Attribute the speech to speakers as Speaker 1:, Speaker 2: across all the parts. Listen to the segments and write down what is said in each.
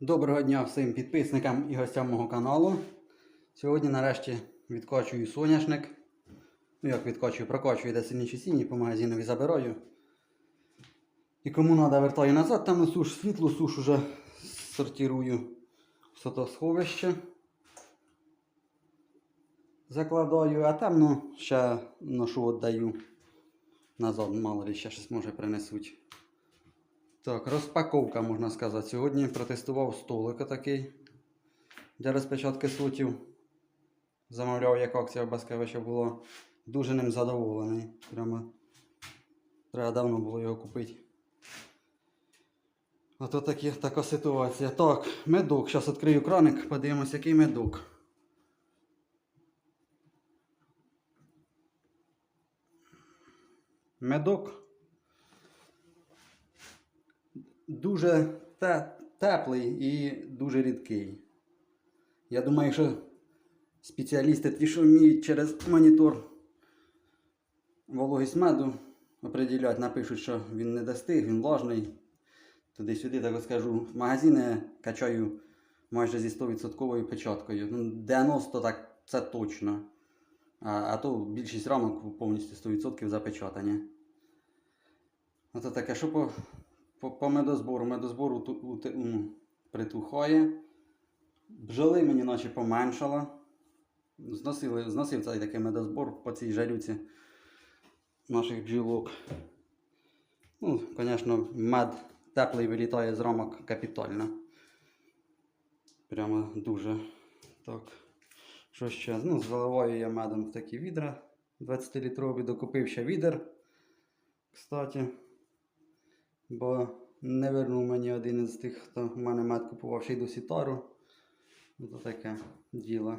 Speaker 1: Доброго дня всім підписникам і гостям мого каналу. Сьогодні нарешті відкачую соняшник. Ну як відкачую, прокачую де сильніші сіні, по магазинові забираю. І кому треба вертаю назад, там суш, світлу суш уже сортирую в сотосховище. Закладаю, а там ну, ще ношу віддаю назад, мало ли ще щось може принесуть. Так, розпаковка, можна сказати. Сьогодні протестував столик такий для розпечатки сутів. Замовляв, як акція в Баскевича було. Дуже ним задоволений. Прямо треба давно було його купити. А то такі, така ситуація. Так, медок. Зараз відкрию краник, подивимось, який медок. Медок дуже те- теплий і дуже рідкий. Я думаю, що спеціалісти ті, що вміють через монітор вологість меду определять, напишуть, що він не достиг, він влажний. Туди-сюди, так скажу, в магазини качаю майже зі 100% печаткою. Ну, 90 так це точно. А, а то більшість рамок повністю 100% запечатані. Ото таке, що по, по, по медозбору. Медозбору ту, у, м, притухає. Бджоли мені наче поменшало. Зносили, зносив цей такий медозбор по цій жарюці наших бджілок. Ну, звісно, мед теплий вилітає з рамок капітально. Прямо дуже. Так. Що ще? Ну, заливаю я медом в такі відра 20-літрові, докупив ще відер. Кстати. Бо не вернув мені один із тих, хто в мене мед купував ще й до сітару. Ну, то таке діло.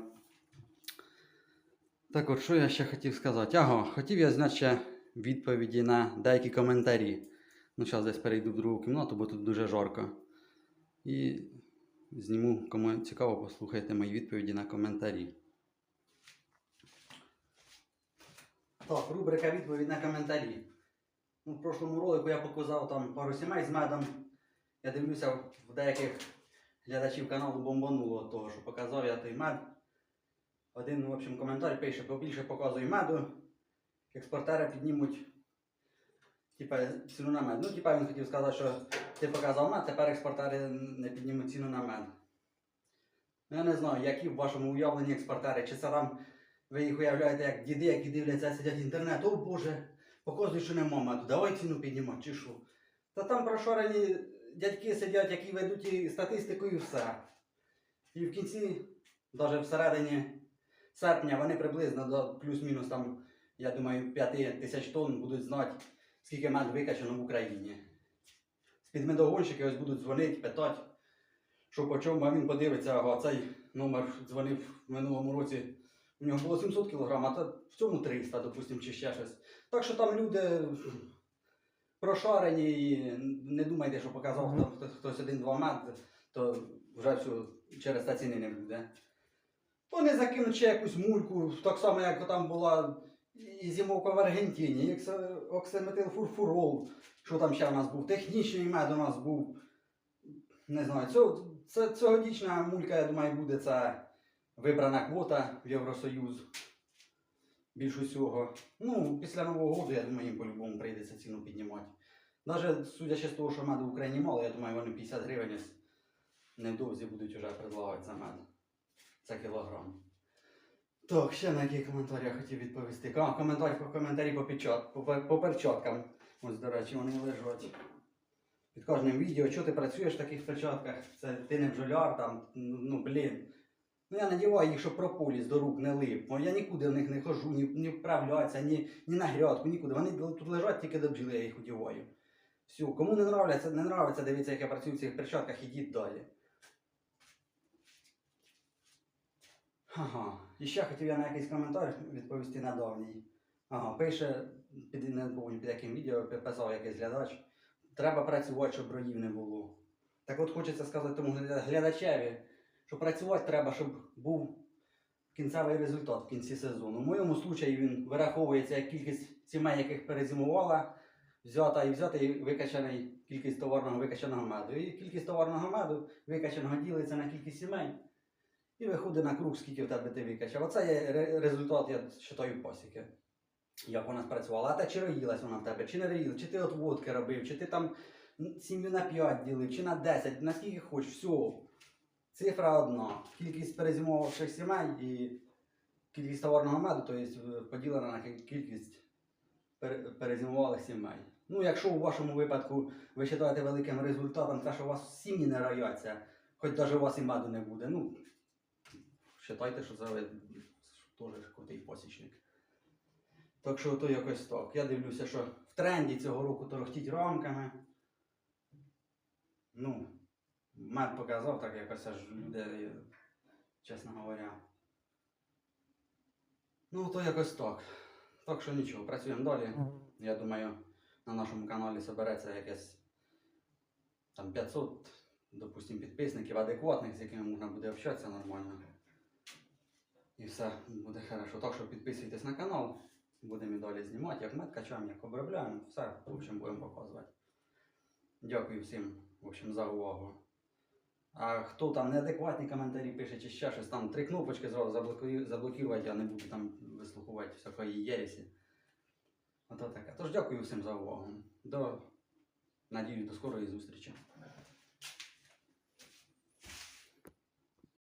Speaker 1: Так от, що я ще хотів сказати? Ага, хотів я зняти ще відповіді на деякі коментарі. Ну, зараз десь перейду в другу кімнату, бо тут дуже жарко. І зніму, кому цікаво, послухайте мої відповіді на коментарі. Так, рубрика відповідь на коментарі. Ну, в прошлому ролику я показав там пару сімей з медом. Я дивлюся, в деяких глядачів каналу бомбануло того, що показав я той мед. Один, в общем, коментар пише, побільше показує меду. Експортери піднімуть типа, ціну на мед. Ну, типа він хотів сказати, що ти показав мед, тепер експортери не піднімуть ціну на мед. Ну, я не знаю, які в вашому уявленні експортери, чи це там ви їх уявляєте як діди, які дивляться, сидять інтернет, о Боже, показуй, що нема меду, давай ціну піднімати, чи що. Та там прошарені дядьки сидять, які ведуть і статистику і все. І в кінці, навіть всередині серпня, вони приблизно до плюс-мінус там, я думаю, 5 тисяч тонн будуть знати, скільки мед викачано в Україні. З-під медогонщики ось будуть дзвонити, питати, що по чому, а він подивиться, ага, цей номер дзвонив в минулому році. У нього було 700 кг, а то в цьому 300, допустимо, чи ще щось. Так що там люди прошарені і не думайте, що показав хто- хтось, один-два мед, то вже все через та ціни не буде. Вони закинуть ще якусь мульку, так само, як там була і зимовка в Аргентині, і окса- оксиметилфурфурол, що там ще у нас був, технічний мед у нас був. Не знаю, цього, це, цьогорічна мулька, я думаю, буде це вибрана квота в Євросоюз. Більш усього. Ну, після Нового року, я думаю, їм по-любому прийдеться ціну піднімати. Навіть судячи з того, що меду в Україні мало, я думаю, вони 50 гривень невдовзі будуть вже предлагати за мед. Це кілограм. Так, ще на який коментар я хотів відповісти. А, коментар коментарі по, печат, по, по перчаткам. Ось, до речі, вони лежать. Під кожним відео, що ти працюєш в таких перчатках, це ти не бджоляр, там, ну блін. Ну я надіваю їх, щоб прополіс до рук не лип. Я нікуди в них не хожу, ні, ні вправлятися, ні, ні на грядку, нікуди. Вони тут лежать тільки до бджіли, я їх одіваю. Все, кому не нравиться, не нравиться, дивіться, як я працюю в цих перчатках, ідіть далі. Ага. І ще хотів я на якийсь коментар відповісти на давній. Ага, пише, під, не помню під яким відео писав якийсь глядач. Треба працювати, щоб броїв не було. Так от хочеться сказати тому глядачеві, що працювати треба, щоб був кінцевий результат в кінці сезону. В моєму випадку він вираховується як кількість сімей, яких перезимувала, взята і взятий викачаний кількість товарного викачаного меду. І кількість товарного меду викачаного ділиться на кількість сімей. І виходить на круг, скільки в тебе ти викачав. Оце є результат, я вважаю, пасіки. Як вона спрацювала. А те чи роїлась вона в тебе, чи не роїла, чи ти от водки робив, чи ти там сім'ю на 5 ділив, чи на 10, наскільки хочеш, все. Цифра одна. Кількість перезимовувавших сімей і кількість товарного меду, тобто поділена на кількість перезимувалих сімей. Ну, якщо у вашому випадку ви вважаєте великим результатом, те, що у вас сім'ї не рояться, хоч навіть у вас і меду не буде, ну, вважайте, що це теж крутий посічник. Так що то якось так. Я дивлюся, що в тренді цього року торохтіть рамками. Ну, мед показав, так якось аж люди, е, чесно говоря. Ну, то якось так. Так що нічого, працюємо далі. Я думаю, на нашому каналі збереться якесь там 500, допустим, підписників адекватних, з якими можна буде общатися нормально. І все буде хорошо. Так що підписуйтесь на канал. Будемо і далі знімати, як мед качаємо, як обробляємо. Все, в общем, будемо показувати. Дякую всім в общем, за увагу. А хто там неадекватні коментарі пише чи ще щось, там три кнопочки зразу заблокувати, а не буду там вислухувати всякої єресі. Ото таке. Тож дякую всім за увагу. До надію, до скорої зустрічі.